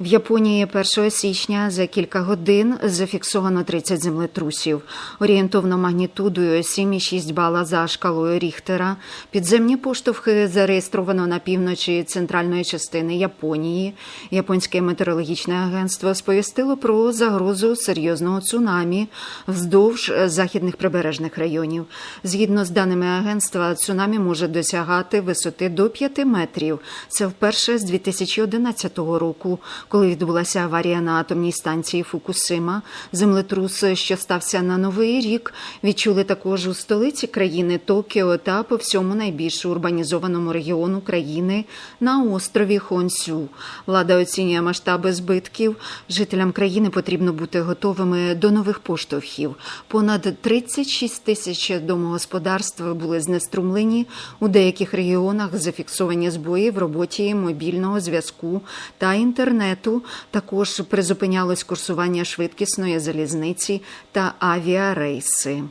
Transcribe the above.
В Японії 1 січня за кілька годин зафіксовано 30 землетрусів. Орієнтовно магнітудою 7,6 бала за шкалою Ріхтера. Підземні поштовхи зареєстровано на півночі центральної частини Японії. Японське метеорологічне агентство сповістило про загрозу серйозного цунамі вздовж західних прибережних районів. Згідно з даними агентства, цунамі може досягати висоти до 5 метрів. Це вперше з 2011 року, коли відбулася аварія на атомній станції Фукусима. Землетрус, що стався на новий рік, відчули також у столиці країни Токіо та по всьому найбільш урбанізованому регіону країни на острові Хонсю. Влада оцінює масштаби збитків. Жителям країни потрібно бути готовими до нових поштовхів. Понад 36 тисяч домогосподарств були знеструмлені. У деяких регіонах зафіксовані збої в роботі мобільного зв'язку та інтернету. Також призупинялось курсування швидкісної залізниці та авіарейси.